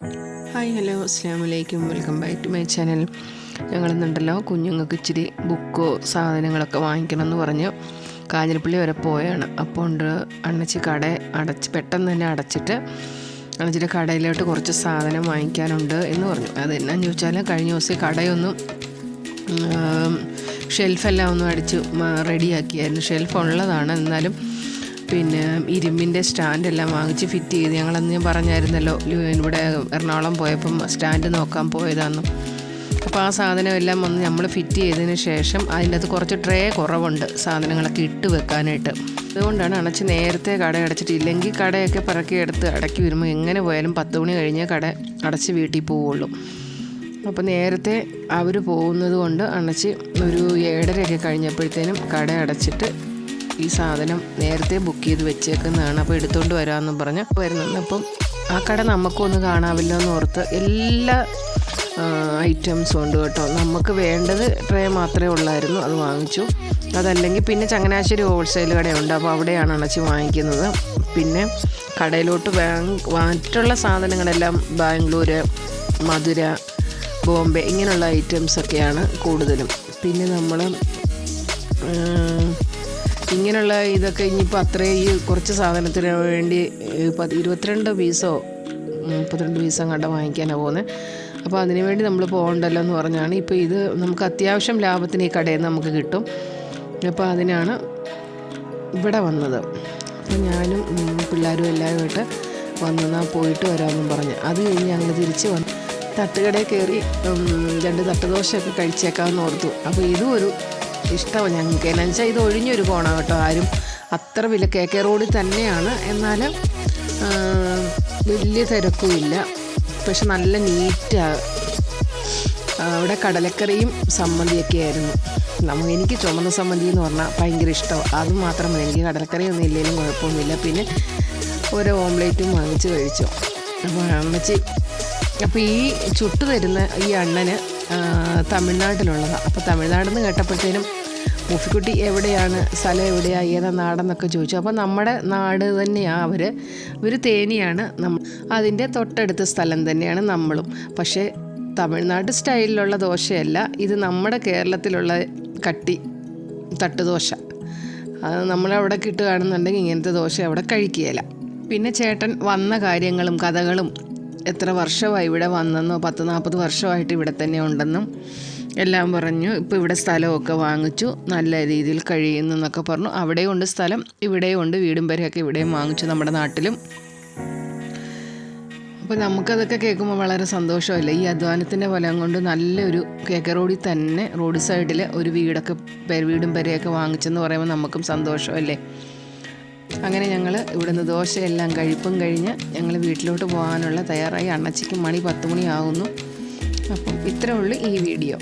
Hi hello. അസ്സാം വലൈക്കും welcome back to my channel. ഞങ്ങളിന്നുണ്ടല്ലോ കുഞ്ഞുങ്ങൾക്ക് ഇച്ചിരി ബുക്കോ സാധനങ്ങളൊക്കെ വാങ്ങിക്കണം എന്ന് പറഞ്ഞ് കാഞ്ഞിരപ്പള്ളി വരെ പോയാണ്. അപ്പോൾ ഉണ്ട് അണ്ണച്ചി കട അടച്ച് പെട്ടെന്ന് തന്നെ അടച്ചിട്ട് അണ്ണച്ചിന്റെ കടയിലോട്ട് കുറച്ച് സാധനം വാങ്ങിക്കാനുണ്ട് എന്ന് പറഞ്ഞു. അത് എന്നാന്ന് ചോദിച്ചാൽ കഴിഞ്ഞ ദിവസം കടയൊന്നും ഷെൽഫെല്ലാം ഒന്നും അടിച്ച് റെഡിയാക്കിയായിരുന്നു ഷെൽഫ് ഉള്ളതാണ്. എന്നാലും പിന്നെ ഇരുമ്പിന്റെ സ്റ്റാൻഡെല്ലാം വാങ്ങിച്ച് ഫിറ്റ് ചെയ്ത് ഞങ്ങളന്ന് ഞാൻ പറഞ്ഞായിരുന്നല്ലോ ഇവിടെ എറണാകുളം പോയപ്പം സ്റ്റാൻഡ് നോക്കാൻ പോയതാന്ന്. അപ്പോൾ ആ സാധനം എല്ലാം വന്ന് നമ്മൾ ഫിറ്റ് ചെയ്തതിന് ശേഷം അതിന്റെ അകത്ത് കുറച്ച് ട്രേ കുറവുണ്ട് സാധനങ്ങളൊക്കെ ഇട്ട് വെക്കാനായിട്ട്. അതുകൊണ്ടാണ് അണച്ച് നേരത്തെ കട അടച്ചിട്ട് ഇല്ലെങ്കിൽ കടയൊക്കെ പിറക്കി എടുത്ത് അടക്കി വരുമ്പോൾ എങ്ങനെ പോയാലും പത്ത് മണി കഴിഞ്ഞേ കട അടച്ച് വീട്ടിൽ പോവുള്ളൂ. അപ്പോൾ നേരത്തെ അവർ പോകുന്നത് കൊണ്ട് അണച്ച് ഒരു ഏഴരയൊക്കെ കഴിഞ്ഞപ്പോഴത്തേനും കട അടച്ചിട്ട് ഈ സാധനം നേരത്തെ ബുക്ക് ചെയ്ത് വെച്ചേക്കുന്നതാണ്. അപ്പോൾ എടുത്തുകൊണ്ട് വരാമെന്നും പറഞ്ഞ് വരുന്നുണ്ട്. അപ്പം ആ കട നമുക്കൊന്ന് കാണാവില്ല എന്ന് ഓർത്ത് എല്ലാ ഐറ്റംസും ഉണ്ട് കേട്ടോ. നമുക്ക് വേണ്ടത് ട്രേ മാത്രമേ ഉള്ളായിരുന്നു. അത് വാങ്ങിച്ചു. അതല്ലെങ്കിൽ പിന്നെ ചങ്ങനാശ്ശേരി ഹോൾസെയിൽ കടയുണ്ട് അപ്പോൾ അവിടെയാണ് അണച്ചി വാങ്ങിക്കുന്നത്. പിന്നെ കടയിലോട്ട് വാങ് മറ്റുള്ള സാധനങ്ങളെല്ലാം ബാംഗ്ലൂർ മധുര ബോംബെ ഇങ്ങനെയുള്ള ഐറ്റംസൊക്കെയാണ് കൂടുതലും. പിന്നെ നമ്മൾ ഇങ്ങനെയുള്ള ഇതൊക്കെ ഇനിയിപ്പോൾ അത്രയും ഈ കുറച്ച് സാധനത്തിന് വേണ്ടി ഇരുപത്തിരണ്ട് പീസോ മുപ്പത്തിരണ്ട് പീസോ കണ്ട വാങ്ങിക്കാനാണ് പോകുന്നത് അപ്പോൾ അതിന് വേണ്ടി നമ്മൾ പോകണ്ടല്ലോ എന്ന് പറഞ്ഞാണ്. ഇപ്പോൾ ഇത് നമുക്ക് അത്യാവശ്യം ലാഭത്തിന് ഈ കടയിൽ നിന്ന് നമുക്ക് കിട്ടും. അപ്പോൾ അതിനാണ് ഇവിടെ വന്നത്. അപ്പോൾ ഞാനും പിള്ളേരും എല്ലാവരുമായിട്ട് വന്നാൽ പോയിട്ട് വരാമെന്നും പറഞ്ഞ്. അത് കഴിഞ്ഞ് ഞങ്ങൾ തിരിച്ച് വന്ന് തട്ടുകടയിൽ കയറി രണ്ട് തട്ടുദോശയൊക്കെ കഴിച്ചേക്കാമെന്ന് ഓർത്തു. അപ്പോൾ ഇതും ഒരു ഇഷ്ടമാണ് ഞങ്ങൾക്ക്. എന്നാന്ന് വെച്ചാൽ ഇത് ഒഴിഞ്ഞൊരു കോണാണ് കേട്ടോ ആരും. അത്ര വില കെ കെ റോഡിൽ തന്നെയാണ്. എന്നാൽ വലിയ തിരക്കുമില്ല പക്ഷെ നല്ല നീറ്റാണ് അവിടെ കടലക്കറിയും സമ്മന്തിയൊക്കെ ആയിരുന്നു. നമുക്ക് എനിക്ക് ചുമന്ന സമ്മന്തി എന്ന് പറഞ്ഞാൽ ഭയങ്കര ഇഷ്ടമാണ് അത് മാത്രമല്ല എനിക്ക് കടലക്കറി ഒന്നും ഇല്ലെങ്കിലും കുഴപ്പമൊന്നുമില്ല. പിന്നെ ഒരു ഓംലേറ്റും വാങ്ങിച്ച് കഴിച്ചു. അപ്പോൾ അമ്മച്ചി അപ്പോൾ ഈ ചുട്ടു തരുന്ന ഈ അണ്ണന് തമിഴ്നാട്ടിലുള്ളതാണ് അപ്പോൾ തമിഴ്നാട്ടിൽ നിന്ന് കേട്ടപ്പോഴത്തേനും മൂഫിക്കുട്ടി എവിടെയാണ് സ്ഥലം എവിടെയാണ് ഏതാ നാടെന്നൊക്കെ ചോദിച്ചു. അപ്പോൾ നമ്മുടെ നാട് തന്നെയാണ് അവർ ഇവർ തേനിയാണ് നമ്മൾ അതിന്റെ തൊട്ടടുത്ത സ്ഥലം തന്നെയാണ് നമ്മളും. പക്ഷേ തമിഴ്നാട് സ്റ്റൈലിലുള്ള ദോശയല്ല ഇത് നമ്മുടെ കേരളത്തിലുള്ള കട്ടി തട്ടുദോശ അത് നമ്മളവിടെ കിട്ടുകയാണെന്നുണ്ടെങ്കിൽ ഇങ്ങനത്തെ ദോശ അവിടെ കഴിക്കുകയില്ല. പിന്നെ ചേട്ടൻ വന്ന കാര്യങ്ങളും കഥകളും എത്ര വർഷമായി ഇവിടെ വന്നെന്നോ പത്ത് നാൽപ്പത് വർഷമായിട്ട് ഇവിടെ തന്നെ ഉണ്ടെന്നും എല്ലാം പറഞ്ഞു. ഇപ്പോൾ ഇവിടെ സ്ഥലമൊക്കെ വാങ്ങിച്ചു. നല്ല രീതിയിൽ കഴിയുന്നു എന്നൊക്കെ പറഞ്ഞു. അവിടെയും ഉണ്ട് സ്ഥലം ഇവിടെയും ഉണ്ട് വീടും വരെയൊക്കെ ഇവിടെയും വാങ്ങിച്ചു നമ്മുടെ നാട്ടിലും. അപ്പോൾ നമുക്കതൊക്കെ കേൾക്കുമ്പോൾ വളരെ സന്തോഷമല്ലേ? ഈ അധ്വാനത്തിന്റെ ഫലം കൊണ്ട് നല്ലൊരു കേക്ക റോഡിൽ തന്നെ റോഡ് സൈഡിൽ ഒരു വീടൊക്കെ വീടും പെരയൊക്കെ വാങ്ങിച്ചെന്ന് പറയുമ്പോൾ നമുക്കും സന്തോഷമല്ലേ? അങ്ങനെ ഞങ്ങൾ ഇവിടുന്ന് ദോശയെല്ലാം കഴിപ്പും കഴിഞ്ഞ് ഞങ്ങൾ വീട്ടിലോട്ട് പോകാനുള്ള തയ്യാറായി. അണ്ണച്ചിക്ക് മണി പത്ത് മണിയാകുന്നു അപ്പം ഇത്രേ ഉള്ളൂ ഈ വീഡിയോ.